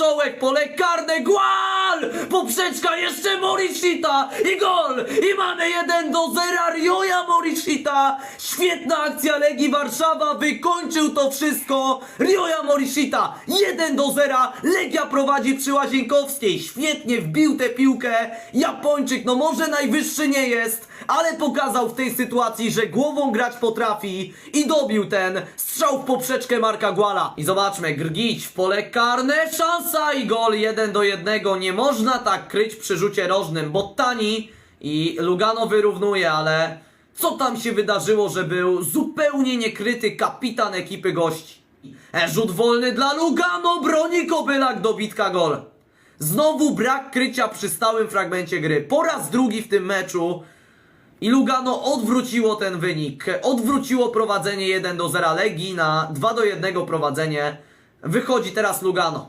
Marszałek, pole karne, głal! Poprzeczka, jeszcze Morishita i gol! I mamy 1 do 0, Rioja Morishita! Świetna akcja Legii Warszawa, wykończył to wszystko! Rioja Morishita, 1 do 0, Legia prowadzi przy Łazienkowskiej, świetnie wbił tę piłkę, Japończyk, no może najwyższy nie jest, ale pokazał w tej sytuacji, że głową grać potrafi i dobił ten strzał w poprzeczkę Marka Głala. I zobaczmy, Grgić w pole karne, szansa i gol 1 do 1. Nie można tak kryć przy rzucie rożnym, bo Tani i Lugano wyrównuje, ale co tam się wydarzyło, że był zupełnie niekryty kapitan ekipy gości. E, rzut wolny dla Lugano, broni Kobylak, dobitka gol. Znowu brak krycia przy stałym fragmencie gry. Po raz drugi w tym meczu i Lugano odwróciło ten wynik. Odwróciło prowadzenie 1 do 0 Legii na 2 do 1 prowadzenie. Wychodzi teraz Lugano.